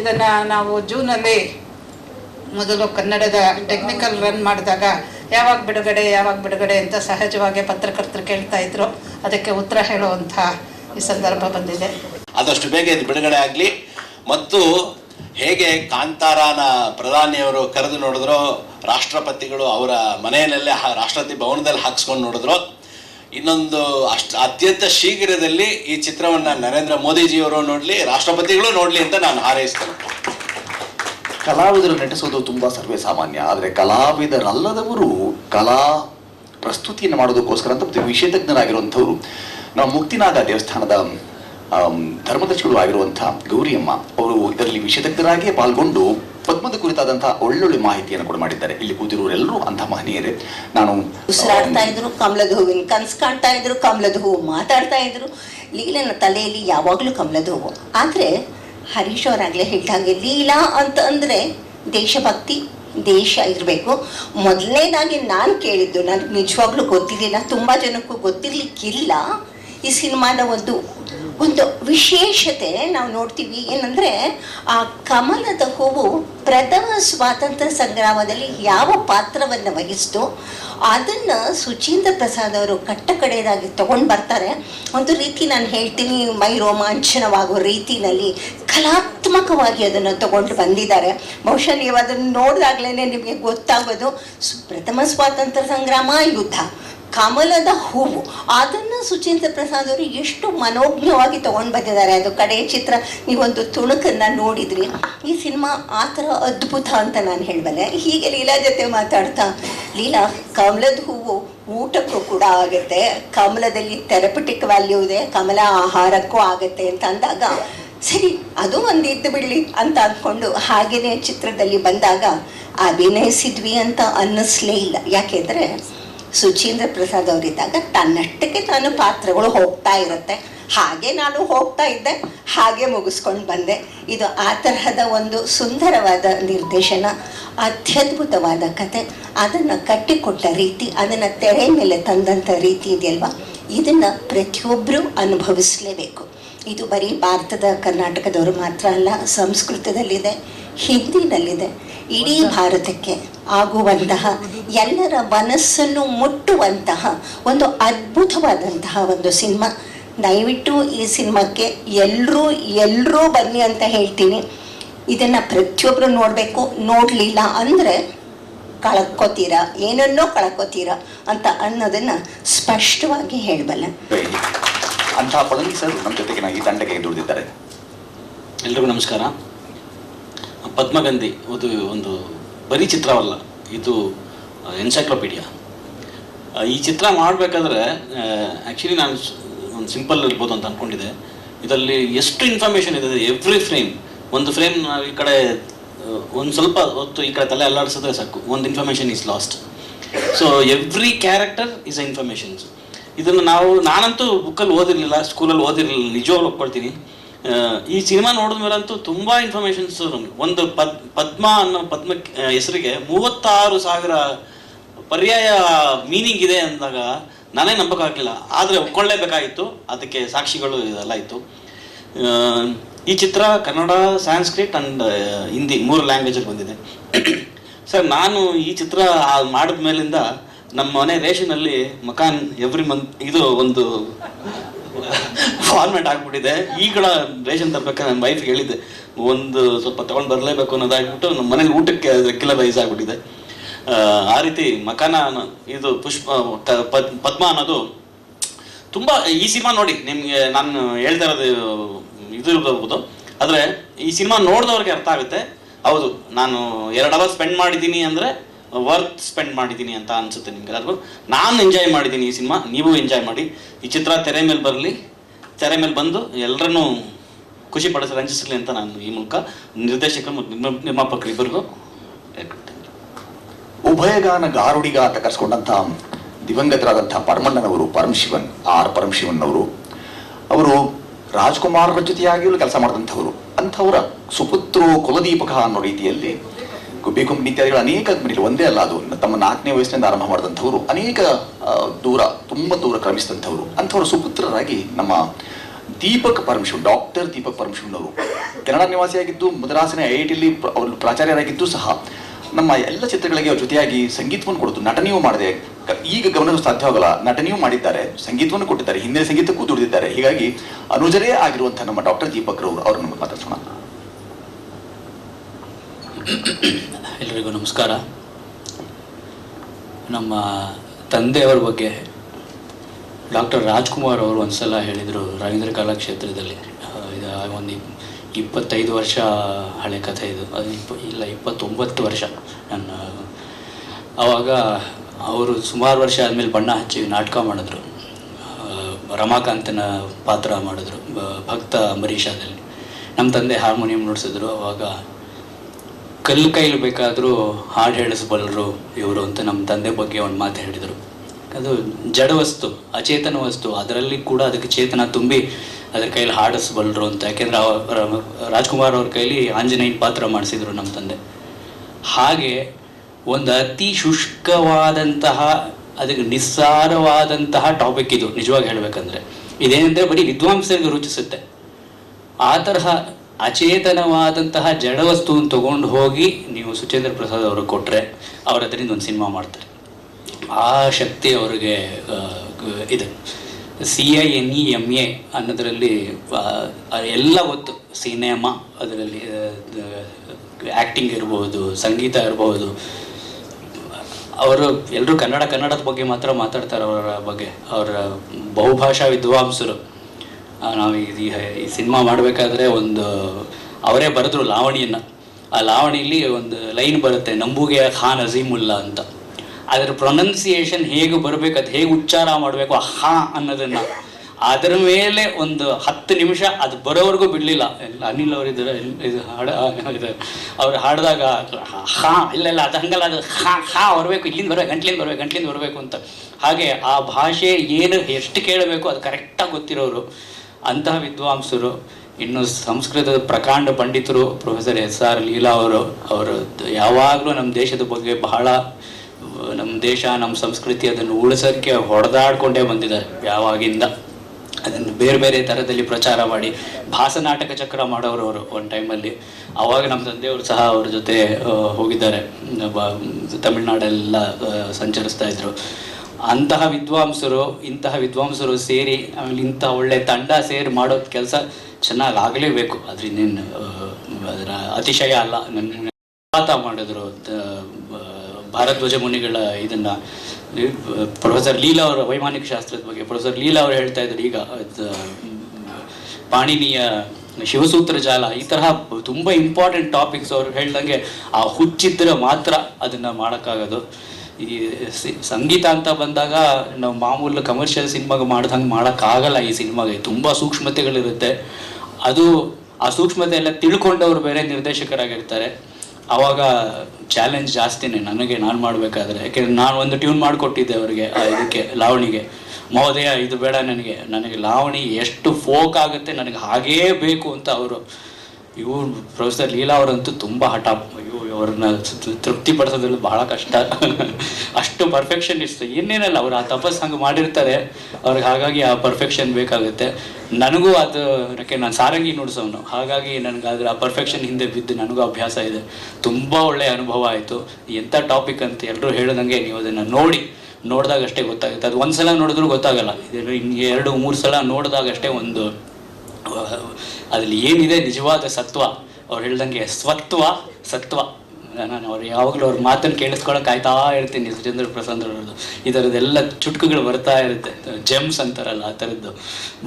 ಇದನ್ನು ನಾವು ಜೂನಲ್ಲಿ ಮೊದಲು ಕನ್ನಡದ ಟೆಕ್ನಿಕಲ್ ರನ್ ಮಾಡಿದಾಗ, ಯಾವಾಗ ಬಿಡುಗಡೆ ಯಾವಾಗ ಬಿಡುಗಡೆ ಅಂತ ಸಹಜವಾಗಿ ಪತ್ರಕರ್ತರು ಕೇಳ್ತಾ ಇದ್ರು. ಅದಕ್ಕೆ ಉತ್ತರ ಹೇಳುವಂಥ ಈ ಸಂದರ್ಭ ಬಂದಿದೆ. ಆದಷ್ಟು ಬೇಗ ಇದು ಬಿಡುಗಡೆ ಆಗಲಿ. ಮತ್ತು ಹೇಗೆ ಕಾಂತಾರಾನ ಪ್ರಧಾನಿಯವರು ಕರೆದು ನೋಡಿದ್ರು, ರಾಷ್ಟ್ರಪತಿಗಳು ಅವರ ಮನೆಯಲ್ಲೇ ರಾಷ್ಟ್ರಪತಿ ಭವನದಲ್ಲಿ ಹಾಕ್ಸ್ಕೊಂಡು ನೋಡಿದ್ರು ಇನ್ನೊಂದು ಅಷ್ಟು ಅತ್ಯಂತ ಶೀಘ್ರದಲ್ಲಿ ಈ ಚಿತ್ರವನ್ನು ನರೇಂದ್ರ ಮೋದಿಜಿಯವರು ನೋಡಲಿ, ರಾಷ್ಟ್ರಪತಿಗಳು ನೋಡಲಿ ಅಂತ ನಾನು ಹಾರೈಸ್ತೇನೆ. ಕಲಾವಿದರು ನಟಿಸೋದು ತುಂಬಾ ಸರ್ವೇ ಸಾಮಾನ್ಯ, ಆದರೆ ಕಲಾವಿದರಲ್ಲದವರು ಕಲಾ ಪ್ರಸ್ತುತಿಯನ್ನು ಮಾಡೋದಕ್ಕೋಸ್ಕರ ಅಂತ ವಿಷಯತಜ್ಞರಾಗಿರುವಂಥವ್ರು. ನಾವು ಮುಕ್ತಿನಾಗ ದೇವಸ್ಥಾನದ ಧರ್ಮದರ್ಶಿಗಳು ಆಗಿರುವಂಥ ಗೌರಿಯಮ್ಮ, ಅವರು ಇದರಲ್ಲಿ ವಿಷಯತಜ್ಞರಾಗಿಯೇ ಪಾಲ್ಗೊಂಡು ಪದ್ಮದ ಕುರಿತಾದಂತಹ ಒಳ್ಳೊಳ್ಳೆ ಮಾಹಿತಿಯನ್ನು ಕೂಡ ಮಾಡಿದ್ದಾರೆ. ಇಲ್ಲಿ ಕೂತಿರುವರೆಲ್ಲರೂ ಅಂತ ಮಹನೀಯರೇ, ನಾನು, ಉಸಿರಾಡ್ತಾ ಇದ್ರು ಕಮಲದ ಹೂವಿನ, ಕನ್ಸು ಕಾಣ್ತಾ ಇದ್ರು ಕಮಲದ ಹೂವು, ಮಾತಾಡ್ತಾ ಇದ್ರು. ಲೀಲನ ತಲೆಯಲ್ಲಿ ಯಾವಾಗಲೂ ಕಮಲದ ಹೂವು. ಆದ್ರೆ ಹರೀಶ್ ಅವರಾಗ್ಲೇ ಹೇಳ್ದಾಗೆ ಲೀಲಾ ಅಂತ ಅಂದರೆ ದೇಶಭಕ್ತಿ, ದೇಶ ಇರಬೇಕು. ಮೊದಲನೇದಾಗಿ ನಾನು ಕೇಳಿದ್ದು ನನಗೆ ನಿಜವಾಗ್ಲೂ ಗೊತ್ತಿರಲಿಲ್ಲ, ತುಂಬ ಜನಕ್ಕೂ ಗೊತ್ತಿರಲಿಕ್ಕಿಲ್ಲ ಈ ಸಿನಿಮಾದ ಒಂದು ಒಂದು ವಿಶೇಷತೆ ನಾವು ನೋಡ್ತೀವಿ. ಏನಂದರೆ, ಆ ಕಮಲದ ಹೂವು ಪ್ರಥಮ ಸ್ವಾತಂತ್ರ್ಯ ಸಂಗ್ರಾಮದಲ್ಲಿ ಯಾವ ಪಾತ್ರವನ್ನು ವಹಿಸ್ತು, ಅದನ್ನು ಸುಚೀಂದ್ರ ಪ್ರಸಾದ್ ಅವರು ಕಟ್ಟ ಕಡೆಯದಾಗಿ ತಗೊಂಡು ಬರ್ತಾರೆ. ಒಂದು ರೀತಿ ನಾನು ಹೇಳ್ತೀನಿ, ಮೈ ರೋಮಾಂಚನವಾಗೋ ರೀತಿನಲ್ಲಿ ಕಲಾತ್ಮಕವಾಗಿ ಅದನ್ನು ತಗೊಂಡು ಬಂದಿದ್ದಾರೆ. ಬಹುಶಃ ನೀವು ಅದನ್ನು ನೋಡಿದಾಗಲೇ ನಿಮಗೆ ಗೊತ್ತಾಗೋದು. ಪ್ರಥಮ ಸ್ವಾತಂತ್ರ್ಯ ಸಂಗ್ರಾಮ, ಯುದ್ಧ. ಕಮಲದ ಹೂವು. ಅದನ್ನು ಸುಚೇಂದ್ರ ಪ್ರಸಾದ್ ಅವರು ಎಷ್ಟು ಮನೋಜ್ಞವಾಗಿ ತಗೊಂಡು ಬಂದಿದ್ದಾರೆ. ಅದು ಕಡೆಯ ಚಿತ್ರ, ನೀವೊಂದು ತುಣುಕನ್ನು ನೋಡಿದ್ರಿ. ಈ ಸಿನಿಮಾ ಆ ಥರ ಅದ್ಭುತ ಅಂತ ನಾನು ಹೇಳಬಲ್ಲೆ. ಹೀಗೆ ಲೀಲಾ ಜೊತೆ ಮಾತಾಡ್ತಾ, ಲೀಲಾ, ಕಮಲದ ಹೂವು ಊಟಕ್ಕೂ ಕೂಡ ಆಗುತ್ತೆ. ಕಮಲದಲ್ಲಿ ಥೆರಪಟಿಕ್ ವ್ಯಾಲ್ಯೂ ಇದೆ. ಕಮಲ ಆಹಾರಕ್ಕೂ ಆಗುತ್ತೆ ಅಂತ ಅಂದಾಗ, ಸರಿ, ಅದು ಒಂದು ಇದ್ದು ಬಿಡಲಿ ಅಂತ ಅಂದ್ಕೊಂಡು ಹಾಗೆಯೇ ಚಿತ್ರದಲ್ಲಿ ಬಂದಾಗ, ಅಭಿನಯಿಸಿದ್ವಿ ಅಂತ ಅನ್ನಿಸ್ಲೇ ಇಲ್ಲ. ಯಾಕೆಂದರೆ ಸುಚೀಂದ್ರ ಪ್ರಸಾದ್ ಅವರಿದ್ದಾಗ ತನ್ನಷ್ಟಕ್ಕೆ ತಾನು ಪಾತ್ರಗಳು ಹೋಗ್ತಾ ಇರುತ್ತೆ. ಹಾಗೆ ನಾನು ಹೋಗ್ತಾ ಇದ್ದೆ ಹಾಗೆ ಮುಗಿಸ್ಕೊಂಡು ಬಂದೆ. ಇದು ಆ ತರಹದ ಒಂದು ಸುಂದರವಾದ ನಿರ್ದೇಶನ ಅತ್ಯದ್ಭುತವಾದ ಕತೆ. ಅದನ್ನು ಕಟ್ಟಿಕೊಟ್ಟ ರೀತಿ ಅದನ್ನು ತೆರೆ ಮೇಲೆ ತಂದಂಥ ರೀತಿ ಇದೆಯಲ್ವಾ? ಇದನ್ನು ಪ್ರತಿಯೊಬ್ಬರೂ ಅನುಭವಿಸಲೇಬೇಕು. ಇದು ಬರೀ ಭಾರತದ ಕರ್ನಾಟಕದವರು ಮಾತ್ರ ಅಲ್ಲ ಸಂಸ್ಕೃತದಲ್ಲಿದೆ ಹಿಂದಿನಲ್ಲಿದೆ ಇಡೀ ಭಾರತಕ್ಕೆ. ಆಗುವಂತಹ ಎಲ್ಲರ ಮನಸ್ಸನ್ನು ಮುಟ್ಟುವಂತಹ ಒಂದು ಅದ್ಭುತವಾದಂತಹ ಒಂದು ಸಿನಿಮಾ. ದಯವಿಟ್ಟು ಈ ಸಿನಿಮಾಕ್ಕೆ ಎಲ್ಲರೂ ಎಲ್ಲರೂ ಬನ್ನಿ ಅಂತ ಹೇಳ್ತೀನಿ. ಇದನ್ನು ಪ್ರತಿಯೊಬ್ಬರು ನೋಡಬೇಕು ನೋಡಲಿಲ್ಲ ಅಂದರೆ ಕಳ್ಕೊತೀರಾ ಏನನ್ನೋ ಕಳ್ಕೊತೀರಾ ಅಂತ ಅನ್ನೋದನ್ನು ಸ್ಪಷ್ಟವಾಗಿ ಹೇಳಬಲ್ಲ. ಅಂತಹ ಪಳನಿ ಸರ್ ನಮ್ಮ ಜೊತೆಗೆ ಈ ತಂಡಕ್ಕೆ ದುಡಿದಿದ್ದಾರೆ. ಎಲ್ರಿಗೂ ನಮಸ್ಕಾರ. ಪದ್ಮಗಂಧಿ ಅದು ಒಂದು ಬರೀ ಚಿತ್ರವಲ್ಲ, ಇದು ಎನ್ಸೈಕ್ಲೋಪೀಡಿಯಾ ಈ ಚಿತ್ರ ಮಾಡಬೇಕಾದ್ರೆ ಆ್ಯಕ್ಚುಲಿ ನಾನು ಒಂದು ಸಿಂಪಲ್ ಇರ್ಬೋದು ಅಂತ ಅಂದ್ಕೊಂಡಿದ್ದೆ ಇದರಲ್ಲಿ ಎಷ್ಟು ಇನ್ಫಾರ್ಮೇಷನ್ ಇದೆ ಎವ್ರಿ ಫ್ರೇಮ್ ಒಂದು ಫ್ರೇಮ್ ನಾವು ಈ ಕಡೆ ಒಂದು ಸ್ವಲ್ಪ ಹೊತ್ತು ಈ ಕಡೆ ತಲೆ ಅಲ್ಲಾಡಿಸಿದ್ರೆ ಸಾಕು. ಒಂದು information is last so every character is a informations ಇದನ್ನು ನಾವು, ನಾನಂತೂ ಬುಕ್ಕಲ್ಲಿ ಓದಿರಲಿಲ್ಲ ಸ್ಕೂಲಲ್ಲಿ ಓದಿರಲಿಲ್ಲ, ನಿಜವಾಗ್ಲೂ ಒಪ್ಕೊಳ್ತೀನಿ. ಈ ಸಿನಿಮಾ ನೋಡಿದ ಮೇಲಂತೂ ತುಂಬ ಇನ್ಫಾರ್ಮೇಷನ್ಸ್ ನಮ್ಗೆ. ಒಂದು ಪದ್, ಪದ್ಮ ಅನ್ನೋ ಪದ್ಮ ಹೆಸರಿಗೆ ಮೂವತ್ತಾರು ಸಾವಿರ ಪರ್ಯಾಯ ಮೀನಿಂಗ್ ಇದೆ ಅಂದಾಗ ನಾನೇ ನಂಬಕ್ಕಾಗಲಿಲ್ಲ. ಆದರೆ ಒಪ್ಕೊಳ್ಳೇಬೇಕಾಗಿತ್ತು. ಅದಕ್ಕೆ ಸಾಕ್ಷಿಗಳು ಇದೆಲ್ಲ ಇತ್ತು. ಈ ಚಿತ್ರ ಕನ್ನಡ ಸಾಂಸ್ಕ್ರಿಟ್ ಅಂಡ್ ಹಿಂದಿ ಮೂರು ಲ್ಯಾಂಗ್ವೇಜಲ್ಲಿ ಬಂದಿದೆ. ಸರ್, ನಾನು ಈ ಚಿತ್ರ ಮಾಡಿದ ಮೇಲಿಂದ ನಮ್ಮ ಮನೆ ರೇಷನಲ್ಲಿ ಮಕಾನ್ ಎವ್ರಿ ಮಂತ್, ಇದು ಒಂದು ಫಾರ್ಮೆಟ್ ಆಗ್ಬಿಟ್ಟಿದೆ. ಈಗಳ ರೇಷನ್ ತರಬೇಕು ನನ್ನ ವೈಫ್ಗೆ ಹೇಳಿದ್ದೆ. ಒಂದು ಸ್ವಲ್ಪ ತಗೊಂಡು ಬರಲೇಬೇಕು ಅನ್ನೋದಾಗ್ಬಿಟ್ಟು ನಮ್ಮ ಮನೇಲಿ ಊಟಕ್ಕೆ ರೆಗ್ಯುಲರ್ ರೈಸ್ ಆಗ್ಬಿಟ್ಟಿದೆ. ಆ, ರೀತಿ ಮಕಾನ ಇದು ಪುಷ್ಪ ಪದ್- ಪದ್ಮ ಅನ್ನೋದು ತುಂಬ ಈ ಸಿನಿಮಾ ನೋಡಿ ನಿಮಗೆ ನಾನು ಹೇಳ್ತಾ ಇರೋದು ಇದು ಇರ್ಬೋದು. ಆದರೆ ಈ ಸಿನಿಮಾ ನೋಡಿದವ್ರಿಗೆ ಅರ್ಥ ಆಗುತ್ತೆ. ಹೌದು ನಾನು ಎರಡು ಅವರ್ ಸ್ಪೆಂಡ್ ಮಾಡಿದ್ದೀನಿ ಅಂದರೆ ವರ್ತ್ ಸ್ಪೆಂಡ್ ಮಾಡಿದ್ದೀನಿ ಅಂತ ಅನಿಸುತ್ತೆ ನಿಮ್ಗೆಲ್ಲರಿಗೂ ನಾನು ಎಂಜಾಯ್ ಮಾಡಿದ್ದೀನಿ ಈ ಸಿನಿಮಾ, ನೀವು ಎಂಜಾಯ್ ಮಾಡಿ. ಈ ಚಿತ್ರ ತೆರೆ ಮೇಲೆ ಬರಲಿ, ತೆರೆ ಮೇಲೆ ಬಂದು ಎಲ್ಲರನ್ನೂ ಖುಷಿ ಪಡಿಸಿ ರಂಜಿಸಲಿ ಅಂತ ನಾನು ಈ ಮೂಲಕ ನಿರ್ದೇಶಕರು ಮತ್ತು ನಿರ್ಮ- ನಿರ್ಮಾಪಕರು ಇಬ್ಬರಿಗೂ ಉಭಯಗಾನ ಗಾರುಡಿಗ ಅಂತ ಕರೆಸ್ಕೊಂಡಂತಹ ದಿವಂಗತರಾದಂತಹ ಪರಮಣ್ಣನವರು ಪರಮಶಿವನ್ ಆರ್ ಪರಮಶಿವನ್ ಅವರು ಅವರು ರಾಜ್ಕುಮಾರರ ಜೊತೆಯಾಗಿಯೂ ಕೆಲಸ ಮಾಡಿದಂಥವರು. ಅಂಥವರ ಸುಪುತ್ರೋ ಕುಲದೀಪಕ ಅನ್ನೋ ರೀತಿಯಲ್ಲಿ ಕುಂಬಿ ಇತ್ಯಾದಿಗಳು ಅನೇಕ ಮನೆಯಲ್ಲಿ ಒಂದೇ ಅಲ್ಲ ಅದು. ತಮ್ಮ ನಾಲ್ಕನೇ ವಯಸ್ಸಿನಿಂದ ಆರಂಭ ಮಾಡಿದಂಥವರು, ಅನೇಕ ದೂರ, ತುಂಬ ದೂರ ಕ್ರಮಿಸಿದಂಥವರು, ಅಂಥವ್ರ ಸುಪುತ್ರರಾಗಿ ನಮ್ಮ ದೀಪಕ್ ಪರಮಶಿವನ್ ಡಾಕ್ಟರ್ ದೀಪಕ್ ಪರಮಶಿವನ್ ಅವರು ಕೆನಡಾ ನಿವಾಸಿಯಾಗಿದ್ದು, ಮದ್ರಾಸಿನ ಐ ಐ ಟಿಲಿ ಅವರು ಪ್ರಾಚಾರ್ಯರಾಗಿದ್ದು ಸಹ. ನಮ್ಮ ಎಲ್ಲ ಚಿತ್ರಗಳಿಗೆ ಜೊತೆಯಾಗಿ ಸಂಗೀತವನ್ನು ಕೊಡ್ತು ನಟನೆಯೂ ಮಾಡಿದೆ. ಈಗ ಗಮನಿಸಲು ಸಾಧ್ಯವಾಗಲ್ಲ ನಟನೆಯೂ ಮಾಡಿದ್ದಾರೆ, ಸಂಗೀತವನ್ನು ಕೊಟ್ಟಿದ್ದಾರೆ, ಹಿಂದಿನ ಸಂಗೀತಕ್ಕೂ ದುಡಿದಿದ್ದಾರೆ. ಹೀಗಾಗಿ ಅನುಜರೇ ಆಗಿರುವಂತಹ ನಮ್ಮ ಡಾಕ್ಟರ್ ದೀಪಕ್ ರವರು ಅವರನ್ನು ಮಾತಾಡ್ಸೋಣ. ಎಲ್ರಿಗೂ ನಮಸ್ಕಾರ. ನಮ್ಮ ತಂದೆಯವರ ಬಗ್ಗೆ ಡಾಕ್ಟರ್ ರಾಜ್ಕುಮಾರ್ ಅವರು ಒಂದ್ಸಲ ಹೇಳಿದರು ರವೀಂದ್ರ ಕಲಾಕ್ಷೇತ್ರದಲ್ಲಿ. ಕ್ಷೇತ್ರದಲ್ಲಿ ಇದು ಒಂದು ಇಪ್- ಇಪ್ಪತ್ತೈದು ವರ್ಷ ಹಳೆ ಕಥೆ ಇದು. ಅದು ಇಪ್ಪ, ಇಲ್ಲ, ಇಪ್ಪತ್ತೊಂಬತ್ತು ವರ್ಷ ನನ್ನ ಆವಾಗ ಅವರು ಸುಮಾರು ವರ್ಷ ಆದಮೇಲೆ ಬಣ್ಣ ಹಚ್ಚಿ ನಾಟಕ ಮಾಡಿದ್ರು. ರಮಾಕಾಂತನ ಪಾತ್ರ ಮಾಡಿದ್ರು ಭಕ್ತ ಅಂಬರೀಷದಲ್ಲಿ. ನಮ್ಮ ತಂದೆ ಹಾರ್ಮೋನಿಯಂ ನುಡಿಸಿದ್ರು, ಅವಾಗ ಕಲ್ಲು ಕೈಲಿ ಬೇಕಾದರೂ ಹಾಡು ಹೇಳಿಸಬಲ್ಲರು ಇವರು ಅಂತ ನಮ್ಮ ತಂದೆ ಬಗ್ಗೆ ಒಂದು ಮಾತು ಹೇಳಿದರು. ಅದು ಜಡ ವಸ್ತು, ಅಚೇತನ ವಸ್ತು. ಅದರಲ್ಲಿ ಕೂಡ ಅದಕ್ಕೆ ಚೇತನ ತುಂಬಿ ಅದ್ರ ಕೈಲಿ ಹಾಡಿಸಬಲ್ಲರು ಅಂತ. ಯಾಕೆಂದ್ರೆ ರಾಜ್ಕುಮಾರ್ ಅವ್ರ ಕೈಲಿ ಆಂಜನೇಯನ ಪಾತ್ರ ಮಾಡಿಸಿದ್ರು ನಮ್ಮ ತಂದೆ. ಹಾಗೆ ಒಂದು ಅತಿ ಶುಷ್ಕವಾದಂತಹ, ಅದಕ್ಕೆ ನಿಸ್ಸಾರವಾದಂತಹ ಟಾಪಿಕ್ ಇದು. ನಿಜವಾಗಿ ಹೇಳಬೇಕಂದ್ರೆ. ಇದೇನೆಂದರೆ ಬರೀ ವಿದ್ವಾಂಸರಿಗೆ ರುಚಿಸುತ್ತೆ. ಆ ತರಹ ಅಚೇತನವಾದಂತಹ ಜಡವಸ್ತುವನ್ನು ತಗೊಂಡು ಹೋಗಿ ನೀವು ಸುಚೇಂದ್ರ ಪ್ರಸಾದ್ ಅವರು ಕೊಟ್ಟರೆ ಅವ್ರ ಅದರಿಂದ ಒಂದು ಸಿನಿಮಾ ಮಾಡ್ತಾರೆ. ಆ ಶಕ್ತಿ ಅವರಿಗೆ ಇದೆ C I N E M A ಅನ್ನೋದರಲ್ಲಿ ಎಲ್ಲ ಗೊತ್ತು. ಸಿನಿಮಾ ಅದರಲ್ಲಿ ಆ್ಯಕ್ಟಿಂಗ್ ಇರ್ಬೋದು, ಸಂಗೀತ ಇರ್ಬೋದು. ಅವರು ಎಲ್ಲರೂ ಕನ್ನಡ ಕನ್ನಡದ ಬಗ್ಗೆ ಮಾತ್ರ ಮಾತಾಡ್ತಾರೆ ಅವರ ಬಗ್ಗೆ. ಅವರ ಬಹುಭಾಷಾ ವಿದ್ವಾಂಸರು. ನಾವು ಈ ಈ ಸಿನಿಮಾ ಮಾಡಬೇಕಾದ್ರೆ ಒಂದು, ಅವರೇ ಬರೆದ್ರು ಲಾವಣಿಯನ್ನು. ಆ ಲಾವಣಿಲಿ ಒಂದು ಲೈನ್ ಬರುತ್ತೆ, ನಂಬುಗೆ ಖಾನ್ ಅಜೀಮುಲ್ಲಾ ಅಂತ. ಅದರ ಪ್ರೊನೌನ್ಸಿಯೇಷನ್ ಹೇಗೆ ಬರಬೇಕು, ಅದು ಹೇಗೆ ಉಚ್ಚಾರ ಮಾಡಬೇಕು ಹಾ ಅನ್ನೋದನ್ನು. ಅದರ ಮೇಲೆ ಒಂದು ಹತ್ತು ನಿಮಿಷ ಅದು ಬರೋವರೆಗೂ ಬಿಡಲಿಲ್ಲ. ಅನಿಲ್ ಅವರಿದ್ದಾರೆ ಇದು ಹಾಡ ಅವ್ರು ಹಾಡಿದಾಗ ಹಾ ಇಲ್ಲ ಇಲ್ಲ, ಅದು ಹಂಗಲ್ಲ, ಅದು ಹಾ ಹಾ ಬರಬೇಕು, ಇಲ್ಲಿಂದ ಬರಬೇಕು, ಗಂಟ್ಲಿಂದ ಬರಬೇಕು ಗಂಟ್ಲಿಂದ ಬರಬೇಕು ಅಂತ. ಹಾಗೆ ಆ ಭಾಷೆ ಏನು ಎಷ್ಟು ಕೇಳಬೇಕು ಅದು ಕರೆಕ್ಟಾಗಿ ಗೊತ್ತಿರೋರು ಅಂತಹ ವಿದ್ವಾಂಸರು ಇನ್ನು ಸಂಸ್ಕೃತದ ಪ್ರಕಾಂಡ ಪಂಡಿತರು ಪ್ರೊಫೆಸರ್ ಎಸ್ ಆರ್ ಲೀಲಾ ಅವರು ಅವರು ಯಾವಾಗಲೂ ನಮ್ಮ ದೇಶದ ಬಗ್ಗೆ ಬಹಳ, ನಮ್ಮ ದೇಶ, ನಮ್ಮ ಸಂಸ್ಕೃತಿ ಅದನ್ನು ಉಳಿಸೋಕ್ಕೆ ಹೊಡೆದಾಡ್ಕೊಂಡೇ ಬಂದಿದ್ದಾರೆ ಯಾವಾಗಿಂದ. ಅದನ್ನು ಬೇರೆ ಬೇರೆ ಥರದಲ್ಲಿ ಪ್ರಚಾರ ಮಾಡಿ ಭಾಸನಾಟಕ ಚಕ್ರ ಮಾಡೋರು ಅವರು ಒಂದು ಟೈಮಲ್ಲಿ. ಆವಾಗ ನಮ್ಮ ತಂದೆಯವರು ಸಹ ಅವ್ರ ಜೊತೆ ಹೋಗಿದ್ದಾರೆ. ತಮಿಳ್ನಾಡೆಲ್ಲ ಸಂಚರಿಸ್ತಾ ಇದ್ರು. ಅಂತಹ ವಿದ್ವಾಂಸರು, ಇಂತಹ ವಿದ್ವಾಂಸರು ಸೇರಿ ಆಮೇಲೆ ಇಂಥ ಒಳ್ಳೆ ತಂಡ ಸೇರಿ ಮಾಡೋ ಕೆಲಸ ಚೆನ್ನಾಗಿ ಆಗಲೇಬೇಕು ಅದರಿಂದ ಅದರ ಅತಿಶಯ ಅಲ್ಲ. ನನ್ನ ಪಾತ ಮಾಡಿದ್ರು ಭಾರದ್ವಾಜ ಮುನಿಗಳ ಇದನ್ನು. ಪ್ರೊಫೆಸರ್ ಲೀಲಾ ಅವರ ವೈಮಾನಿಕ ಶಾಸ್ತ್ರದ ಬಗ್ಗೆ ಪ್ರೊಫೆಸರ್ ಲೀಲಾ ಅವರು ಹೇಳ್ತಾ ಇದ್ದರು ಈಗ ಪಾಣಿನಿಯ ಶಿವಸೂತ್ರ ಜಾಲ, ಈ ತರಹ ತುಂಬ ಇಂಪಾರ್ಟೆಂಟ್ ಟಾಪಿಕ್ಸ್ ಅವ್ರು ಹೇಳ್ದಂಗೆ ಆ ಹುಚ್ಚಿದ್ರೆ ಮಾತ್ರ ಅದನ್ನ ಮಾಡೋಕ್ಕಾಗೋದು. ಈ ಸಂಗೀತ ಅಂತ ಬಂದಾಗ ನಾವು ಮಾಮೂಲು ಕಮರ್ಷಿಯಲ್ ಸಿನಿಮಾಗೆ ಮಾಡ್ದಂಗೆ ಮಾಡೋಕ್ಕಾಗಲ್ಲ ಈ ಸಿನಿಮಾಗೆ ತುಂಬ ಸೂಕ್ಷ್ಮತೆಗಳಿರುತ್ತೆ. ಅದು ಆ ಸೂಕ್ಷ್ಮತೆ ಎಲ್ಲ ತಿಳ್ಕೊಂಡವ್ರು ಬೇರೆ ನಿರ್ದೇಶಕರಾಗಿರ್ತಾರೆ. ಆವಾಗ ಚಾಲೆಂಜ್ ಜಾಸ್ತಿನೇ ನನಗೆ ನಾನು ಮಾಡಬೇಕಾದ್ರೆ. ಯಾಕೆಂದ್ರೆ ನಾನು ಒಂದು ಟ್ಯೂನ್ ಮಾಡಿಕೊಟ್ಟಿದ್ದೆ ಅವರಿಗೆ ಇದಕ್ಕೆ, ಲಾವಣಿಗೆ. ಮಹೋದಯ, ಇದು ಬೇಡ ನನಗೆ. ನನಗೆ ಲಾವಣಿ ಎಷ್ಟು ಫೋಕ್ ಆಗುತ್ತೆ ನನಗೆ ಹಾಗೇ ಬೇಕು ಅಂತ ಅವರು. ಇವ್ರು ಪ್ರೊಫೆಸರ್ ಲೀಲಾ ಅವರಂತೂ ತುಂಬ ಹಠ ಅಯ್ಯೋ ಅವ್ರನ್ನ ತೃಪ್ತಿ ತೃಪ್ತಿಪಡಿಸೋದ್ರಲ್ಲಿ ಬಹಳ ಕಷ್ಟ. ಅಷ್ಟು ಪರ್ಫೆಕ್ಷನಿಸ್ಟ್ ಇನ್ನೇನಲ್ಲ, ಅವ್ರು ಆ ತಪಸ್ ಹಂಗೆ ಮಾಡಿರ್ತಾರೆ. ಅವ್ರಿಗೆ ಹಾಗಾಗಿ ಆ ಪರ್ಫೆಕ್ಷನ್ ಬೇಕಾಗುತ್ತೆ. ನನಗೂ ಅದು ಯಾಕೆ ನಾನು ಸಾರಂಗಿ ನುಡಿಸೋನು ಹಾಗಾಗಿ ನನಗೆ ಅದ್ರ ಆ ಪರ್ಫೆಕ್ಷನ್ ಹಿಂದೆ ಬಿದ್ದು ನನಗೂ ಅಭ್ಯಾಸ ಇದೆ. ತುಂಬ ಒಳ್ಳೆಯ ಅನುಭವ ಆಯಿತು. ಎಂಥ ಟಾಪಿಕ್ ಅಂತ ಎಲ್ಲರೂ ಹೇಳಿದಂಗೆ ನೀವು ಅದನ್ನು ನೋಡಿ ನೋಡಿದಾಗ ಅಷ್ಟೇ ಗೊತ್ತಾಗುತ್ತೆ. ಅದು ಒಂದು ಸಲ ನೋಡಿದ್ರೂ ಗೊತ್ತಾಗಲ್ಲ. ಇದು ಹಿಂಗೆ ಎರಡು, ಮೂರು ಸಲ ನೋಡಿದಾಗಷ್ಟೇ ಒಂದು ಅದರಲ್ಲಿ ಏನಿದೆ ನಿಜವಾದ ಸತ್ವ. ಅವ್ರು ಹೇಳ್ದಂಗೆ ಸ್ವತ್ವ, ಸತ್ವ. ನಾನು ಅವ್ರು ಯಾವಾಗಲೂ ಅವ್ರ ಮಾತನ್ನು ಕೇಳಿಸ್ಕೊಳಕ್ಕೆ ಆಯ್ತಾ ಇರ್ತೀನಿ ಸುಚೇಂದ್ರ ಪ್ರಸಾದ್ ಅವ್ರದ್ದು. ಈ ಥರದ್ದೆಲ್ಲ ಚುಟ್ಕುಗಳು ಬರ್ತಾ ಇರುತ್ತೆ. ಜೆಮ್ಸ್ ಅಂತಾರಲ್ಲ, ಆ ಥರದ್ದು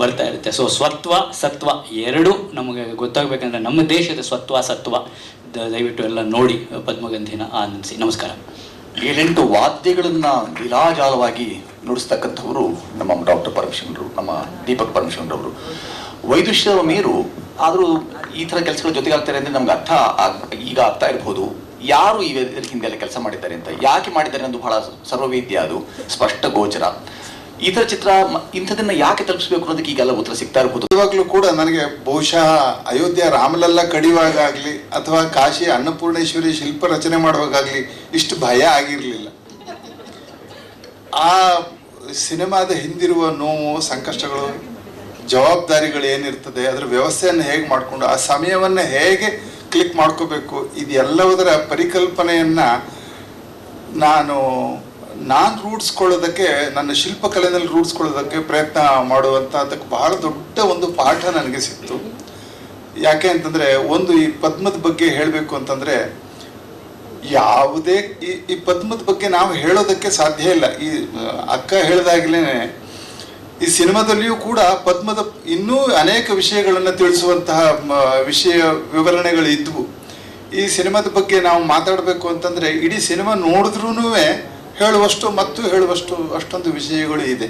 ಬರ್ತಾ ಇರುತ್ತೆ. ಸೊ ಸ್ವತ್ವ, ಸತ್ವ ಎರಡೂ ನಮಗೆ ಗೊತ್ತಾಗಬೇಕಂದ್ರೆ ನಮ್ಮ ದೇಶದ ಸ್ವತ್ವ, ಸತ್ವ. ದಯವಿಟ್ಟು ಎಲ್ಲ ನೋಡಿ ಪದ್ಮಗಂಧಿನ ಆನಂದಿಸಿ. ನಮಸ್ಕಾರ. ಏಳೆಂಟು ವಾದ್ಯಗಳನ್ನು ವಿರಾಜಾಲವಾಗಿ ನುಡಿಸ್ತಕ್ಕಂಥವರು ನಮ್ಮ ಡಾಕ್ಟರ್ ಪರಮೇಶ್ವರರು ನಮ್ಮ ದೀಪಕ್ ಪರಮೇಶ್ವರರವರು ವೈದುಷ್ಯ ಮೇರು ಆದರೂ ಈ ಥರ ಕೆಲಸಗಳ ಜೊತೆಗಾಗ್ತಾರೆ ಅಂದರೆ ನಮ್ಗೆ ಅರ್ಥ ಈಗ ಆಗ್ತಾ ಇರ್ಬೋದು. ಯಾರು ಇದರ ಹಿಂದೆಲ್ಲ ಕೆಲಸ ಮಾಡಿದ್ದಾರೆ ಅಂತ? ಯಾಕೆ ಮಾಡಿದ್ದಾರೆ ಅನ್ನೋದು ಬಹಳ ಸರ್ವವೇದ್ಯ ಅದು, ಸ್ಪಷ್ಟ ಗೋಚರ. ಥರ ಚಿತ್ರ ಇಂಥದನ್ನ ಯಾಕೆ ತಲುಪಿಸಬೇಕು ಅನ್ನೋದಕ್ಕೆ ಈಗೆಲ್ಲ ಉತ್ತರ ಸಿಗ್ತಾ ಇರಬಹುದು ಇವಾಗಲೂ ಕೂಡ ನನಗೆ ಬಹುಶಃ ಅಯೋಧ್ಯೆ ರಾಮಲಲ್ಲ ಕಡಿಯುವಾಗಲಿ ಅಥವಾ ಕಾಶಿ ಅನ್ನಪೂರ್ಣೇಶ್ವರಿ ಶಿಲ್ಪ ರಚನೆ ಮಾಡುವಾಗಲಿ ಇಷ್ಟು ಭಯ ಆಗಿರಲಿಲ್ಲ. ಆ ಸಿನಿಮಾದ ಹಿಂದಿರುವ ನೋವು, ಸಂಕಷ್ಟಗಳು, ಜವಾಬ್ದಾರಿಗಳು ಏನಿರ್ತದೆ, ಅದರ ವ್ಯವಸ್ಥೆಯನ್ನು ಹೇಗೆ ಮಾಡಿಕೊಂಡು, ಆ ಸಮಯವನ್ನು ಹೇಗೆ ಕ್ಲಿಕ್ ಮಾಡ್ಕೋಬೇಕು. ಇದೆಲ್ಲವುದರ ಪರಿಕಲ್ಪನೆಯನ್ನು ನಾನು ನಾನು ರೂಢಿಸ್ಕೊಳ್ಳೋದಕ್ಕೆ, ನನ್ನ ಶಿಲ್ಪಕಲೆಯಲ್ಲಿ ರೂಢಿಸ್ಕೊಳ್ಳೋದಕ್ಕೆ ಪ್ರಯತ್ನ ಮಾಡುವಂಥದ್ದಕ್ಕೆ ಬಹಳ ದೊಡ್ಡ ಒಂದು ಪಾಠ ನನಗೆ ಸಿಕ್ತು. ಯಾಕೆ ಅಂತಂದರೆ, ಒಂದು ಈ ಪದ್ಮದ ಬಗ್ಗೆ ಹೇಳಬೇಕು ಅಂತಂದರೆ, ಯಾವುದೇ ಈ ಈ ಪದ್ಮದ ಬಗ್ಗೆ ನಾವು ಹೇಳೋದಕ್ಕೆ ಸಾಧ್ಯ ಇಲ್ಲ. ಈ, ಅಕ್ಕ ಹೇಳಿದಾಗಲೇ ಈ ಸಿನಿಮಾದಲ್ಲಿಯೂ ಕೂಡ ಪದ್ಮದ ಇನ್ನೂ ಅನೇಕ ವಿಷಯಗಳನ್ನು ತಿಳಿಸುವಂತಹ ವಿಷಯ ವಿವರಣೆಗಳು ಇದ್ವು ಈ ಸಿನಿಮಾದ ಬಗ್ಗೆ ನಾವು ಮಾತಾಡಬೇಕು ಅಂತಂದರೆ ಇಡೀ ಸಿನಿಮಾ ನೋಡಿದ್ರೂ ಹೇಳುವಷ್ಟು ಮತ್ತು ಹೇಳುವಷ್ಟು ಅಷ್ಟೊಂದು ವಿಷಯಗಳು ಇದೆ.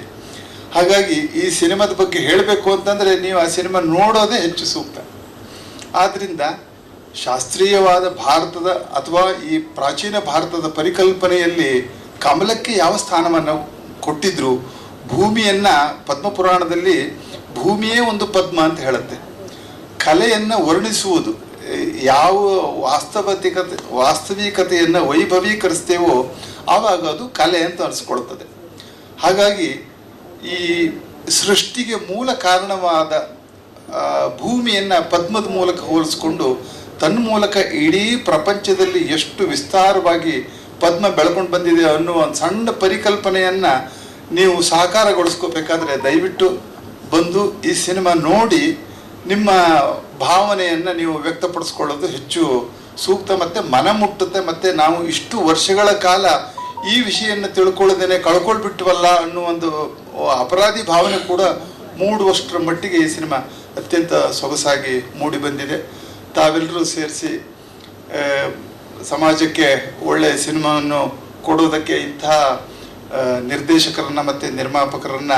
ಹಾಗಾಗಿ ಈ ಸಿನಿಮಾದ ಬಗ್ಗೆ ಹೇಳಬೇಕು ಅಂತಂದರೆ ನೀವು ಆ ಸಿನಿಮಾ ನೋಡೋದೇ ಹೆಚ್ಚು ಸೂಕ್ತ. ಆದ್ದರಿಂದ ಶಾಸ್ತ್ರೀಯವಾದ ಭಾರತದ ಅಥವಾ ಈ ಪ್ರಾಚೀನ ಭಾರತದ ಪರಿಕಲ್ಪನೆಯಲ್ಲಿ ಕಮಲಕ್ಕೆ ಯಾವ ಸ್ಥಾನವನ್ನು ಕೊಟ್ಟಿದ್ರು ಭೂಮಿಯನ್ನ ಪದ್ಮಪುರಾಣದಲ್ಲಿ ಭೂಮಿಯೇ ಒಂದು ಪದ್ಮ ಅಂತ ಹೇಳುತ್ತೆ. ಕಲೆಯನ್ನು ವರ್ಣಿಸುವುದು, ಯಾವ ವಾಸ್ತವಿಕತೆ ವಾಸ್ತವಿಕತೆಯನ್ನು ವೈಭವೀಕರಿಸ್ತೇವೋ ಆವಾಗ ಅದು ಕಲೆ ಅಂತ ಅನಿಸ್ಕೊಳ್ತದೆ. ಹಾಗಾಗಿ ಈ ಸೃಷ್ಟಿಗೆ ಮೂಲ ಕಾರಣವಾದ ಭೂಮಿಯನ್ನು ಭೂಮಿಯನ್ನ ಪದ್ಮದ ಮೂಲಕ ಹೋಲಿಸ್ಕೊಂಡು ತನ್ನ ಮೂಲಕ ಇಡೀ ಪ್ರಪಂಚದಲ್ಲಿ ಎಷ್ಟು ವಿಸ್ತಾರವಾಗಿ ಪದ್ಮ ಬೆಳ್ಕೊಂಡು ಬಂದಿದೆ ಅನ್ನುವ ಒಂದು ಸಣ್ಣ ಪರಿಕಲ್ಪನೆಯನ್ನ ನೀವು ಸಾಕಾರಗೊಳಿಸ್ಕೋಬೇಕಾದ್ರೆ ದಯವಿಟ್ಟು ಬಂದು ಈ ಸಿನಿಮಾ ನೋಡಿ ನಿಮ್ಮ ಭಾವನೆಯನ್ನು ನೀವು ವ್ಯಕ್ತಪಡಿಸ್ಕೊಳ್ಳೋದು ಹೆಚ್ಚು ಸೂಕ್ತ ಮತ್ತು ಮನ ಮುಟ್ಟುತ್ತೆ ಮತ್ತು ನಾವು ಇಷ್ಟು ವರ್ಷಗಳ ಕಾಲ ಈ ವಿಷಯವನ್ನು ತಿಳ್ಕೊಳ್ಳೋದೇನೆ ಕಳ್ಕೊಳ್ಬಿಟ್ವಲ್ಲ ಅನ್ನೋ ಒಂದು ಅಪರಾಧಿ ಭಾವನೆ ಕೂಡ ಮೂಡುವಷ್ಟರ ಮಟ್ಟಿಗೆ ಈ ಸಿನಿಮಾ ಅತ್ಯಂತ ಸೊಗಸಾಗಿ ಮೂಡಿ ಬಂದಿದೆ. ತಾವೆಲ್ಲರೂ ಸೇರಿಸಿ ಸಮಾಜಕ್ಕೆ ಒಳ್ಳೆಯ ಸಿನಿಮಾವನ್ನು ಕೊಡೋದಕ್ಕೆ ಇಂತಹ ನಿರ್ದೇಶಕರನ್ನ ಮತ್ತು ನಿರ್ಮಾಪಕರನ್ನ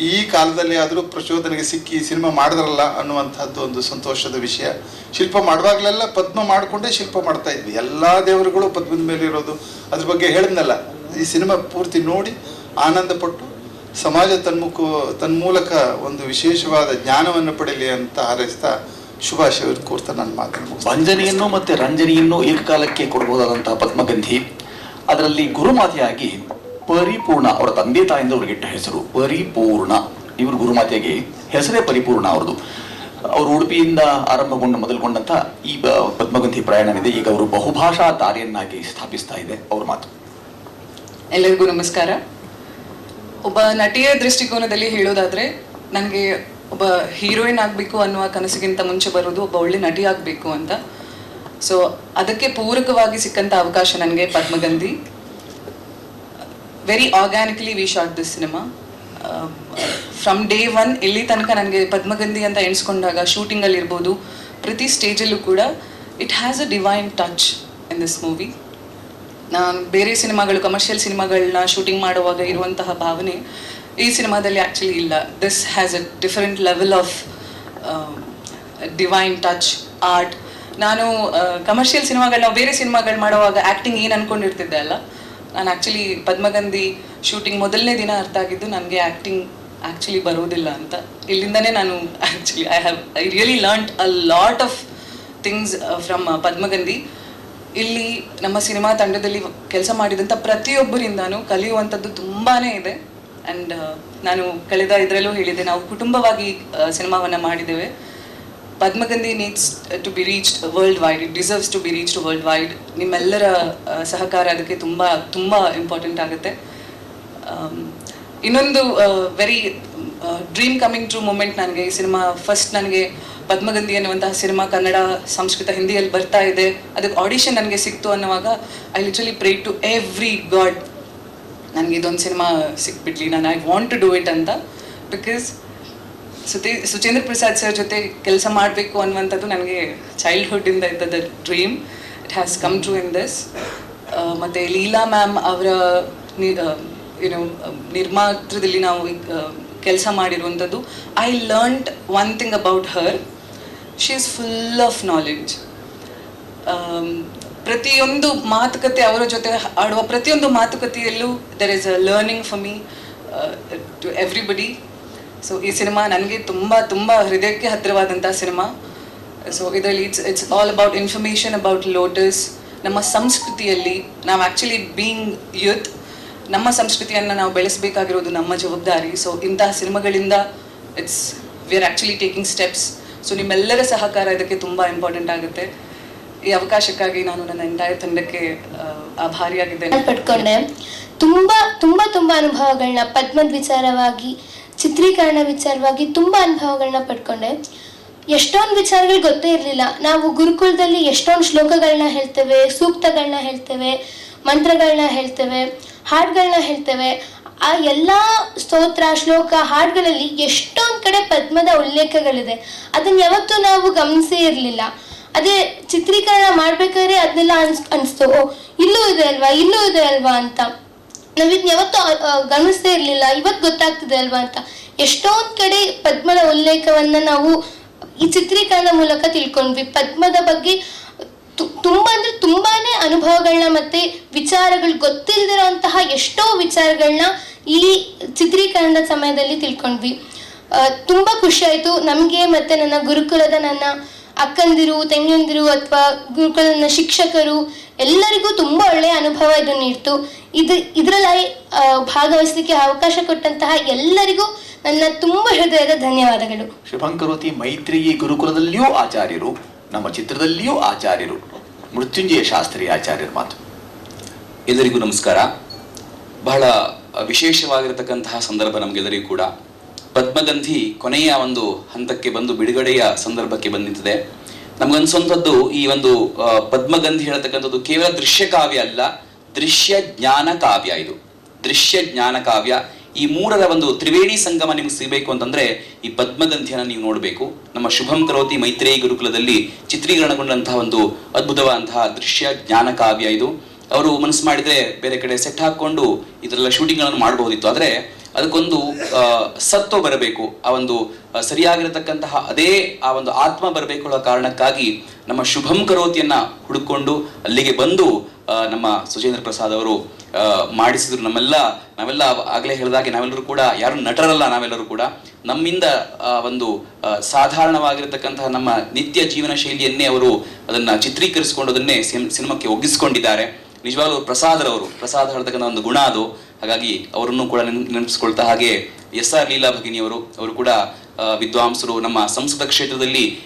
ಈ ಕಾಲದಲ್ಲಿ ಆದರೂ ಪ್ರಚೋದನೆಗೆ ಸಿಕ್ಕಿ ಸಿನಿಮಾ ಮಾಡಿದ್ರಲ್ಲ ಅನ್ನುವಂಥದ್ದು ಒಂದು ಸಂತೋಷದ ವಿಷಯ. ಶಿಲ್ಪ ಮಾಡುವಾಗಲೆಲ್ಲ ಪದ್ಮ ಮಾಡಿಕೊಂಡೇ ಶಿಲ್ಪ ಮಾಡ್ತಾ ಇದ್ವಿ. ಎಲ್ಲ ದೇವರುಗಳು ಪದ್ಮದ ಮೇಲೆ ಇರೋದು ಅದ್ರ ಬಗ್ಗೆ ಹೇಳಿದ್ನಲ್ಲ. ಈ ಸಿನಿಮಾ ಪೂರ್ತಿ ನೋಡಿ ಆನಂದಪಟ್ಟು ಸಮಾಜ ತನ್ಮುಖ, ತನ್ಮೂಲಕ ಒಂದು ವಿಶೇಷವಾದ ಜ್ಞಾನವನ್ನು ಪಡೆಯಲಿ ಅಂತ ಹಾರೈಸ್ತಾ ಶುಭಾಶಯ ಕೋರ್ತ ನನ್ನ ಮಾತನ್ನು ಭಂಜನೆಯನ್ನು ಮತ್ತೆ ರಂಜನೆಯನ್ನು ಏಕಕಾಲಕ್ಕೆ ಕೊಡಬಹುದಾದಂತಹ ಪದ್ಮಗಂಧಿ. ಅದರಲ್ಲಿ ಗುರುಮಾತೆಯಾಗಿ ಪರಿಪೂರ್ಣ, ಅವರ ತಂದೆ ತಾಯಿಂದ ಅವ್ರಿಗಿಟ್ಟ ಹೆಸರು ಪರಿಪೂರ್ಣ. ಇವರು ಗುರುಮಾತೆಗೆ ಹೆಸರೇ ಪರಿಪೂರ್ಣ ಅವ್ರದ್ದು. ಅವರು ಉಡುಪಿಯಿಂದ ಆರಂಭಗೊಂಡು ಮೊದಲುಗೊಂಡಂತ ಈ ಪದ್ಮಗಂಧಿ ಪ್ರಯಾಣವಿದೆ. ಈಗ ಅವರು ಬಹುಭಾಷಾ ತಾರೆಯನ್ನಾಗಿ ಸ್ಥಾಪಿಸ್ತಾ ಇದೆ ಅವ್ರ ಮಾತು. ಎಲ್ಲರಿಗೂ ನಮಸ್ಕಾರ. ಒಬ್ಬ ನಟಿಯ ದೃಷ್ಟಿಕೋನದಲ್ಲಿ ಹೇಳೋದಾದ್ರೆ, ನನಗೆ ಒಬ್ಬ ಹೀರೋಯಿನ್ ಆಗಬೇಕು ಅನ್ನುವ ಕನಸಿಗಿಂತ ಮುಂಚೆ ಬರೋದು ಒಬ್ಬ ಒಳ್ಳೆ ನಟಿ ಆಗಬೇಕು ಅಂತ. ಸೊ ಅದಕ್ಕೆ ಪೂರಕವಾಗಿ ಸಿಕ್ಕಂಥ ಅವಕಾಶ ನನಗೆ Padmagandhi. Very organically we shot this cinema from day one ಇಲ್ಲಿ ತನಕ ನನಗೆ ಪದ್ಮಗಂಧಿ ಅಂತ ಎಣಿಸ್ಕೊಂಡಾಗ ಶೂಟಿಂಗಲ್ಲಿ ಇರ್ಬೋದು, ಪ್ರತಿ ಸ್ಟೇಜಲ್ಲೂ ಕೂಡ it has a divine touch in this movie ನಾನು ಬೇರೆ ಸಿನಿಮಾಗಳು ಕಮರ್ಷಿಯಲ್ ಸಿನಿಮಾಗಳನ್ನ ಶೂಟಿಂಗ್ ಮಾಡುವಾಗ ಇರುವಂತಹ ಭಾವನೆ ಈ ಸಿನಿಮಾದಲ್ಲಿ ಆ್ಯಕ್ಚುಲಿ ಇಲ್ಲ. This has a different level of divine touch art ನಾನು ಕಮರ್ಷಿಯಲ್ ಸಿನಿಮಾಗಳು ನಾವು ಬೇರೆ ಸಿನಿಮಾಗಳು ಮಾಡುವಾಗ ಆ್ಯಕ್ಟಿಂಗ್ ಏನು ಅನ್ಕೊಂಡಿರ್ತಿದ್ದೆ ಅಲ್ಲ ನಾನು ಆ್ಯಕ್ಚುಲಿ ಪದ್ಮಗಂಧಿ ಶೂಟಿಂಗ್ ಮೊದಲನೇ ದಿನ ಅರ್ಥ ಆಗಿದ್ದು ನನಗೆ ಆ್ಯಕ್ಟಿಂಗ್ ಆ್ಯಕ್ಚುಲಿ ಬರೋದಿಲ್ಲ ಅಂತ. ಇಲ್ಲಿಂದನೇ ನಾನು actually I have I really learned a lot of things from Padmagandhi. ಇಲ್ಲಿ ನಮ್ಮ ಸಿನಿಮಾ ತಂಡದಲ್ಲಿ ಕೆಲಸ ಮಾಡಿದಂಥ ಪ್ರತಿಯೊಬ್ಬರಿಂದಾನು ಕಲಿಯುವಂಥದ್ದು ತುಂಬಾ ಇದೆ. ಆ್ಯಂಡ್ ನಾನು ಕಳೆದ ಇದರಲ್ಲೂ ಹೇಳಿದೆ ನಾವು ಕುಟುಂಬವಾಗಿ ಸಿನಿಮಾವನ್ನು ಮಾಡಿದ್ದೇವೆ. Padmagandhi needs to be reached world wide it deserves to be reached world wide ನಿಮ್ಮೆಲ್ಲರ ಸಹಕಾರ ಅದಕ್ಕೆ ತುಂಬ ತುಂಬ ಇಂಪಾರ್ಟೆಂಟ್ ಆಗುತ್ತೆ. ಇನ್ನೊಂದು very dream coming true moment ನನಗೆ. ಈ ಸಿನಿಮಾ ಫಸ್ಟ್ ನನಗೆ ಪದ್ಮಗಂಧಿ ಅನ್ನುವಂತಹ ಸಿನಿಮಾ ಕನ್ನಡ, ಸಂಸ್ಕೃತ ಹಿಂದಿಯಲ್ಲಿ ಬರ್ತಾ ಇದೆ. ಅದಕ್ಕೆ ಆಡಿಷನ್ ನನಗೆ ಸಿಕ್ತು ಅನ್ನುವಾಗ I literally pray to every god ನನಗೆ ಇದೊಂದು ಸಿನಿಮಾ ಸಿಕ್ಬಿಡ್ಲಿ. ನಾನು I want to do it ಅಂತ. ಬಿಕಾಸ್ ಸುತಿ, ಸುಚೇಂದ್ರ ಪ್ರಸಾದ್ ಸರ್ ಜೊತೆ ಕೆಲಸ ಮಾಡಬೇಕು ಅನ್ನುವಂಥದ್ದು ನನಗೆ ಚೈಲ್ಡ್ಹುಡ್ಡಿಂದ ಇದ್ದದ dream it has come true in this ಮತ್ತು ಲೀಲಾ ಮ್ಯಾಮ್ ಅವರ ಏನು ನಿರ್ಮಾತ್ರದಲ್ಲಿ ನಾವು ಕೆಲಸ ಮಾಡಿರುವಂಥದ್ದು. I learned one thing about her she is full of knowledge ಪ್ರತಿಯೊಂದು ಮಾತುಕತೆ ಅವರ ಜೊತೆ ಆಡುವ ಪ್ರತಿಯೊಂದು ಮಾತುಕತೆಯಲ್ಲೂ there is a learning for me to everybody so ಈ ಸಿನಿಮಾ ನನಗೆ ತುಂಬ ತುಂಬ ಹೃದಯಕ್ಕೆ ಹತ್ತಿರವಾದಂಥ ಸಿನಿಮಾ ಸೊ ಇದರಲ್ಲಿ it's it's all about information about lotus ನಮ್ಮ ಸಂಸ್ಕೃತಿಯಲ್ಲಿ ನಾವು ಆ್ಯಕ್ಚುಲಿ ಬೀಯಿಂಗ್ ಯೂತ್ ನಮ್ಮ ಸಂಸ್ಕೃತಿಯನ್ನು ನಾವು ಬೆಳೆಸಬೇಕಾಗಿರೋದು ನಮ್ಮ ಜವಾಬ್ದಾರಿ. ಸೊ ಇಂತಹ ಸಿನಿಮಾಗಳಿಂದ it's we are actually taking steps so ನಿಮ್ಮೆಲ್ಲರ ಸಹಕಾರ ಇದಕ್ಕೆ ತುಂಬ ಇಂಪಾರ್ಟೆಂಟ್ ಆಗುತ್ತೆ. ಈ ಅವಕಾಶಕ್ಕಾಗಿ ನಾನು ನನ್ನ ಎಂಟೈರ್ ತಂಡಕ್ಕೆ ಆಭಾರಿಯಾಗಿದ್ದೇನೆ. ಪಡ್ಕೊಂಡೆ. ತುಂಬಾ ತುಂಬಾ ತುಂಬಾ ಅನುಭವಗಳನ್ನ ಪದ್ಮದ್ ವಿಚಾರವಾಗಿ ಚಿತ್ರೀಕರಣ ವಿಚಾರವಾಗಿ ತುಂಬಾ ಅನುಭವಗಳನ್ನ ಪಡ್ಕೊಂಡೆ. ಎಷ್ಟೊಂದು ವಿಚಾರಗಳು ಗೊತ್ತೇ ಇರಲಿಲ್ಲ. ನಾವು ಗುರುಕುಲದಲ್ಲಿ ಎಷ್ಟೊಂದು ಶ್ಲೋಕಗಳನ್ನ ಹೇಳ್ತೇವೆ ಸೂಕ್ತಗಳನ್ನ ಹೇಳ್ತೇವೆ ಮಂತ್ರಗಳನ್ನ ಹೇಳ್ತೇವೆ ಹಾಡುಗಳನ್ನ ಹೇಳ್ತೇವೆ. ಆ ಎಲ್ಲ ಸ್ತೋತ್ರ, ಶ್ಲೋಕ, ಹಾಡುಗಳಲ್ಲಿ ಎಷ್ಟೊಂದು ಕಡೆ ಪದ್ಮದ ಉಲ್ಲೇಖಗಳಿದೆ. ಅದನ್ನ ಯಾವತ್ತೂ ನಾವು ಗಮನಿಸೇ ಇರಲಿಲ್ಲ. ಅದೇ ಚಿತ್ರೀಕರಣ ಮಾಡ್ಬೇಕಾದ್ರೆ ಅದನ್ನೆಲ್ಲ ಅನ್ಸ್, ಅನಿಸ್ತು, ಓ, ಇಲ್ಲೂ ಇದೆ ಅಲ್ವಾ, ಇಲ್ಲೂ ಇದೆ ಅಲ್ವಾ ಅಂತ. ನಾವಿದ್ನ ಯಾವತ್ತೂ ಗಮನಿಸದೇ ಇರಲಿಲ್ಲ. ಇವತ್ತು ಗೊತ್ತಾಗ್ತಿದೆ ಅಲ್ವಾ ಅಂತ. ಎಷ್ಟೊಂದು ಕಡೆ ಪದ್ಮದ ಉಲ್ಲೇಖವನ್ನ ನಾವು ಈ ಚಿತ್ರೀಕರಣ ಮೂಲಕ ತಿಳ್ಕೊಂಡ್ವಿ. ಪದ್ಮದ ಬಗ್ಗೆ ತುಂಬಾ ಅಂದ್ರೆ ತುಂಬಾನೇ ಅನುಭವಗಳನ್ನ ಮತ್ತೆ ವಿಚಾರಗಳು ಗೊತ್ತಿಲ್ಲದಿರೋಂತಹ ಎಷ್ಟೋ ವಿಚಾರಗಳನ್ನ ಈ ಚಿತ್ರೀಕರಣದ ಸಮಯದಲ್ಲಿ ತಿಳ್ಕೊಂಡ್ವಿ. ತುಂಬಾ ಖುಷಿ ಆಯ್ತು. ನಮಗೆ ಮತ್ತೆ ನನ್ನ ಗುರುಕುಲದ ನನ್ನ ಅಕ್ಕಂದಿರು, ತಂಗಿಯಂದಿರು ಅಥವಾ ಗುರುಗಳನ್ನ ಶಿಕ್ಷಕರು ಎಲ್ಲರಿಗೂ ತುಂಬಾ ಒಳ್ಳೆಯ ಅನುಭವ ಇದು ನೀಡ್ತು. ಇದು ಇದರಲ್ಲಿ ಭಾಗವಹಿಸಲಿಕ್ಕೆ ಅವಕಾಶ ಕೊಟ್ಟಂತಹ ಎಲ್ಲರಿಗೂ ನನ್ನ ತುಂಬ ಹೃದಯದ ಧನ್ಯವಾದಗಳು. ಶುಭಂಕರೋತಿ ಮೈತ್ರಿಯಿ ಗುರುಕುಲದಲ್ಲಿಯೂ ಆಚಾರ್ಯರು, ನಮ್ಮ ಚಿತ್ರದಲ್ಲಿಯೂ ಆಚಾರ್ಯರು, ಮೃತ್ಯುಂಜಯ ಶಾಸ್ತ್ರಿ ಆಚಾರ್ಯರ ಮಾತು. ಎಲ್ಲರಿಗೂ ನಮಸ್ಕಾರ. ಬಹಳ ವಿಶೇಷವಾಗಿರತಕ್ಕಂತಹ ಸಂದರ್ಭ ನಮಗೆಲ್ಲರಿಗೂ ಕೂಡ ಪದ್ಮಗಂಧಿ ಕೊನೆಯ ಒಂದು ಹಂತಕ್ಕೆ ಬಂದು ಬಿಡುಗಡೆಯ ಸಂದರ್ಭಕ್ಕೆ ಬಂದಿದೆ. ನಮಗನ್ಸುವಂಥದ್ದು ಈ ಒಂದು ಪದ್ಮಗಂಧಿ ಹೇಳತಕ್ಕಂಥದ್ದು ಕೇವಲ ದೃಶ್ಯ ಕಾವ್ಯ ಅಲ್ಲ, ದೃಶ್ಯ ಜ್ಞಾನ ಕಾವ್ಯ ಇದು. ದೃಶ್ಯ ಜ್ಞಾನ ಕಾವ್ಯ. ಈ ಮೂರರ ಒಂದು ತ್ರಿವೇಣಿ ಸಂಗಮ ನಿಮ್ಗೆ ಸಿಗಬೇಕು ಅಂತಂದ್ರೆ ಈ ಪದ್ಮಗಂಧಿಯನ್ನು ನೀವು ನೋಡಬೇಕು. ನಮ್ಮ ಶುಭಂ ಕರೋತಿ ಮೈತ್ರೇಯಿ ಗುರುಕುಲದಲ್ಲಿ ಚಿತ್ರೀಕರಣಗೊಂಡಂತಹ ಒಂದು ಅದ್ಭುತವಾದಂತಹ ದೃಶ್ಯ ಜ್ಞಾನ ಕಾವ್ಯ ಇದು. ಅವರು ಮನಸ್ಸು ಮಾಡಿದ್ರೆ ಬೇರೆ ಕಡೆ ಸೆಟ್ ಹಾಕೊಂಡು ಇದರೆಲ್ಲ ಶೂಟಿಂಗ್ಗಳನ್ನು ಮಾಡಬಹುದಿತ್ತು ಆದರೆ ಅದಕ್ಕೊಂದು ಸತ್ವ ಬರಬೇಕು. ಆ ಒಂದು ಸರಿಯಾಗಿರತಕ್ಕಂತಹ ಅದೇ ಆ ಒಂದು ಆತ್ಮ ಬರಬೇಕು ಅನ್ನೋ ಕಾರಣಕ್ಕಾಗಿ ನಮ್ಮ ಶುಭಂ ಕರೋತಿಯನ್ನ ಹುಡುಕೊಂಡು ಅಲ್ಲಿಗೆ ಬಂದು ನಮ್ಮ ಸುಜೇಂದ್ರ ಪ್ರಸಾದ್ ಅವರು ಮಾಡಿಸಿದ್ರು ನಮ್ಮೆಲ್ಲ, ನಾವೆಲ್ಲ ಆಗಲೇ ಹೇಳಿದಾಗೆ ನಾವೆಲ್ಲರೂ ಕೂಡ ಯಾರು ನಟರಲ್ಲ ನಾವೆಲ್ಲರೂ ಕೂಡ. ನಮ್ಮಿಂದ ಒಂದು ಸಾಧಾರಣವಾಗಿರತಕ್ಕಂತಹ ನಮ್ಮ ನಿತ್ಯ ಜೀವನ ಶೈಲಿಯನ್ನೇ ಅವರು ಅದನ್ನ ಚಿತ್ರೀಕರಿಸಿಕೊಂಡು ಅದನ್ನೇ ಸಿನ್- ಸಿನಿಮಾಕ್ಕೆ ಒಗ್ಗಿಸ್ಕೊಂಡಿದ್ದಾರೆ. ನಿಜವಾಗ್ಲೂ ಪ್ರಸಾದರವರು ಪ್ರಸಾದ್ ಹೇಳ್ತಕ್ಕಂಥ ಒಂದು ಗುಣ ಅದು. ಹಾಗಾಗಿ ಅವರನ್ನು ಕೂಡ ನೆನ್- ನೆನಪಿಸ್ಕೊಳ್ತಾ ಹಾಗೆ ಎಸ್ ಆರ್ ಲೀಲಾ ಭಗಿನಿಯವರು ಅವರು ಕೂಡ ವಿದ್ವಾಂಸರು, ನಮ್ಮ ಸಂಸ್ಕೃತ ಕ್ಷೇತ್ರದಲ್ಲಿ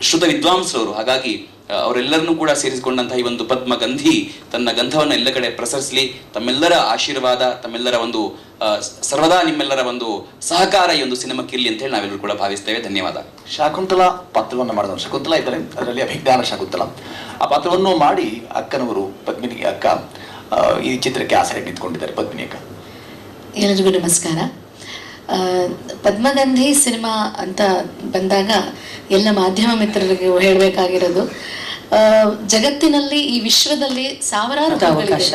ಶ್ರುತ ವಿದ್ವಾಂಸರವರು ಹಾಗಾಗಿ ಅವರೆಲ್ಲರನ್ನೂ ಕೂಡ ಸೇರಿಸಿಕೊಂಡಂತಹ ಈ ಒಂದು ಪದ್ಮ ಪದ್ಮಗಂಧಿ ತನ್ನ ಗಂಧವನ್ನು ಎಲ್ಲ ಕಡೆ ಪ್ರಸರಿಸಲಿ, ತಮ್ಮೆಲ್ಲರ ಆಶೀರ್ವಾದ, ತಮ್ಮೆಲ್ಲರ ಒಂದು ಸರ್ವದಾ ನಿಮ್ಮೆಲ್ಲರ ಒಂದು ಸಹಕಾರ ಈ ಒಂದು ಸಿನಿಮಾಕ್ಕೆ ಇರಲಿ ಅಂತ ಹೇಳಿ ನಾವೆಲ್ಲರೂ ಕೂಡ ಭಾವಿಸ್ತೇವೆ. ಧನ್ಯವಾದ. ಶಾಕುಂತಲ ಪಾತ್ರವನ್ನು ಮಾಡಿದವರು. ಶಕುಂತಲ ಇದ್ದಾರೆ. ಅದರಲ್ಲಿ ಅಭಿಜ್ಞಾನ ಶಾಕುಂತಲ. ಆ ಪಾತ್ರವನ್ನು ಮಾಡಿ ಅಕ್ಕನವರು ಪದ್ಮಿನಿ ಅಕ್ಕ ಈ ಚಿತ್ರಕ್ಕೆ ಆಸರೆ ನಿಂತ್ಕೊಂಡಿದ್ದಾರೆ ಪದ್ಮಿನಿ ಅಕ್ಕ ಎಲ್ಲರಿಗೂ ನಮಸ್ಕಾರ. ಆ, ಪದ್ಮಗಂಧಿ ಸಿನಿಮಾ ಅಂತ ಬಂದಾಗ ಎಲ್ಲ ಮಾಧ್ಯಮ ಮಿತ್ರರಿಗೆ ಹೇಳಬೇಕಾಗಿರೋದು ಜಗತ್ತಿನಲ್ಲಿ ಈ ವಿಶ್ವದಲ್ಲಿ ಸಾವಿರಾರು ಅವಕಾಶ.